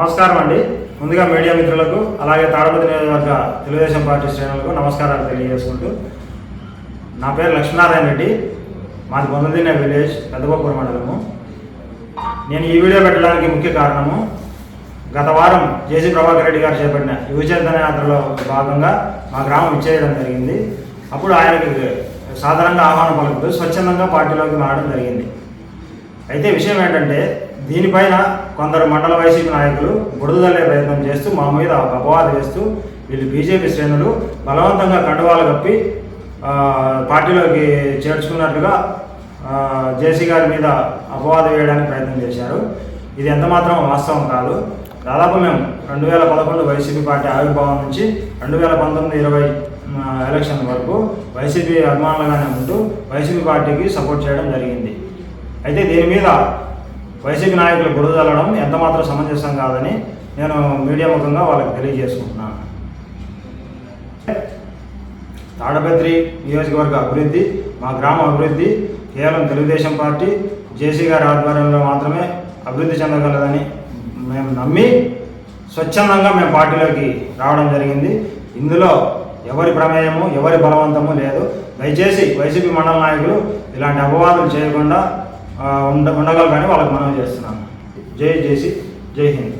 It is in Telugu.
నమస్కారం అండి. ముందుగా మీడియా మిత్రులకు అలాగే తాడపతి నియోజకవర్గ తెలుగుదేశం పార్టీ శ్రేణులకు నమస్కారాలు తెలియజేసుకుంటూ నా పేరు లక్ష్మీనారాయణ రెడ్డి. మాది బొందదిన విలేజ్ పెద్దగొప్పూరు మండలము. నేను ఈ వీడియో పెట్టడానికి ముఖ్య కారణము గత వారం జేసీ ప్రభాకర్ రెడ్డి గారు చేపట్టిన యువచేతన యాత్రలో భాగంగా మా గ్రామం ఇచ్చేయడం జరిగింది. అప్పుడు ఆయనకి సాధారణంగా ఆహ్వానం పలుకుతూ స్వచ్ఛందంగా పార్టీలోకి మారడం జరిగింది. అయితే విషయం ఏంటంటే దీనిపైన కొందరు మండల వైసీపీ నాయకులు బుడదలే ప్రయత్నం చేస్తూ మా మీద ఒక అపవాద వేస్తూ వీళ్ళు బీజేపీ శ్రేణులు బలవంతంగా కండువాలు కప్పి పార్టీలోకి చేర్చుకున్నట్లుగా జేసీ గారి మీద అపవాద వేయడానికి ప్రయత్నం చేశారు. ఇది ఎంతమాత్రం వాస్తవం కాదు. దాదాపు మేము రెండు వేల పదకొండు వైసీపీ పార్టీ ఆవిర్భావం నుంచి రెండు వేల పంతొమ్మిది ఇరవై ఎలక్షన్ వరకు వైసీపీ అభిమానులుగానే ఉంటూ వైసీపీ పార్టీకి సపోర్ట్ చేయడం జరిగింది. అయితే దీని మీద వైసీపీ నాయకులు బురదలడం ఎంతమాత్రం సమంజసం కాదని నేను మీడియా ముఖంగా వాళ్ళకి తెలియజేసుకుంటున్నాను తాడపత్రి నియోజకవర్గ అభివృద్ధి మా గ్రామ అభివృద్ధి కేవలం తెలుగుదేశం పార్టీ జేసీ గారి ఆధ్వర్యంలో మాత్రమే అభివృద్ధి చెందగలదని మేము నమ్మి స్వచ్ఛందంగా మేము పార్టీలోకి రావడం జరిగింది. ఇందులో ఎవరి ప్రమేయము ఎవరి బలవంతము లేదు. దయచేసి వైసీపీ మండల నాయకులు ఇలాంటి అపవాదులు చేయకుండా ఉండ ఉండగలరని వాళ్ళకి మనం చేస్తున్నాను. జై జేసి జై హింద్.